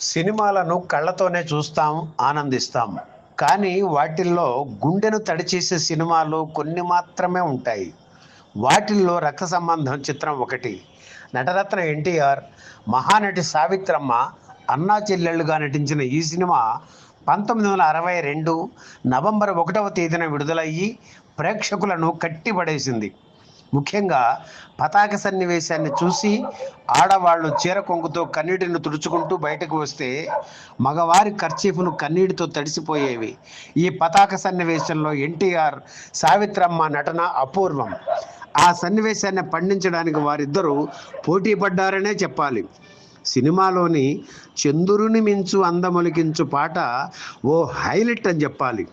సినిమాలను కళ్ళతోనే చూస్తాం ఆనందిస్తాం. కానీ వాటిల్లో గుండెను తడిచేసే సినిమాలు కొన్ని మాత్రమే ఉంటాయి. వాటిల్లో రక్త సంబంధం చిత్రం ఒకటి. నటరత్న ఎన్టీఆర్ మహానటి సావిత్రమ్మ అన్నా చెల్లెళ్ళుగా నటించిన ఈ సినిమా పంతొమ్మిది వందల అరవై రెండు నవంబర్ ఒకటవ తేదీన విడుదలయ్యి ప్రేక్షకులను కట్టిపడేసింది. ముఖ్యంగా పతాక సన్నివేశాన్ని చూసి ఆడవాళ్ళు చీర కొంగుతో కన్నీటిని తుడుచుకుంటూ బయటకు వస్తే మగవారి ఖర్చీఫ్ను కన్నీటితో తడిసిపోయేవి. ఈ పతాక సన్నివేశంలో ఎన్టీఆర్ సావిత్రమ్మ నటన అపూర్వం. ఆ సన్నివేశాన్ని పండించడానికి వారిద్దరూ పోటీ పడ్డారనే చెప్పాలి. సినిమాలోని చంద్రుని మించు అందమొలికించు పాట ఓ హైలైట్ అని చెప్పాలి.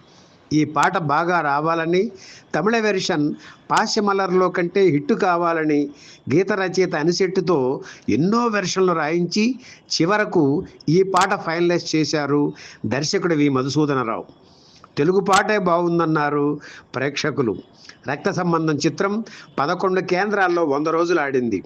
ఈ పాట బాగా రావాలని తమిళ వెర్షన్ పాశమలర్లో కంటే హిట్ కావాలని గీత రచయిత అనిశెట్టుతో ఎన్నో వెర్షన్లు రాయించి చివరకు ఈ పాట ఫైనలైజ్ చేశారు దర్శకుడు వి మధుసూదనరావు. తెలుగు పాటే బాగుందన్నారు ప్రేక్షకులు. రక్త సంబంధం చిత్రం పదకొండు కేంద్రాల్లో వంద రోజులు ఆడింది.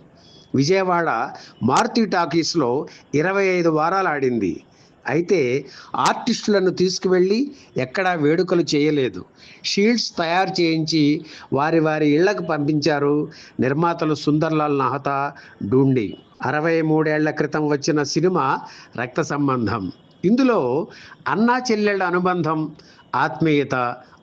విజయవాడ మారుతి టాకీస్లో ఇరవై ఐదు వారాలు ఆడింది. అయితే ఆర్టిస్టులను తీసుకువెళ్ళి ఎక్కడా వేడుకలు చేయలేదు. షీల్డ్స్ తయారు చేయించి వారి వారి ఇళ్ళకు పంపించారు. నిర్మాతలు సుందర్లాల్ నహతా డూండి. అరవై మూడేళ్ళ క్రితం వచ్చిన సినిమా రక్త సంబంధం. ఇందులో అన్నా చెల్లెళ్ళ అనుబంధం ఆత్మీయత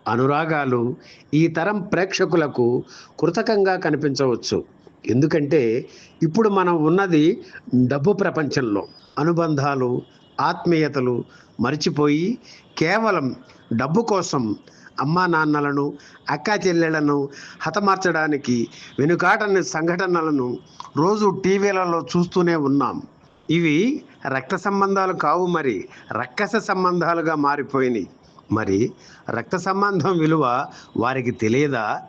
అనురాగాలు ఈ తరం ప్రేక్షకులకు కృతకంగా కనిపించవచ్చు. ఎందుకంటే ఇప్పుడు మనం ఉన్నది డబ్బు ప్రపంచంలో. అనుబంధాలు ఆత్మీయతలు మరిచిపోయి కేవలం డబ్బు కోసం అమ్మా నాన్నలను అక్కా చెల్లెళ్ళను హతమార్చడానికి వెనుకాటని సంఘటనలను రోజు టీవీలలో చూస్తూనే ఉన్నాం. ఇవి రక్త సంబంధాలు కావు మరి రక్కస సంబంధాలుగా మారిపోయినాయి. మరి రక్త సంబంధం విలువ వారికి తెలియదా?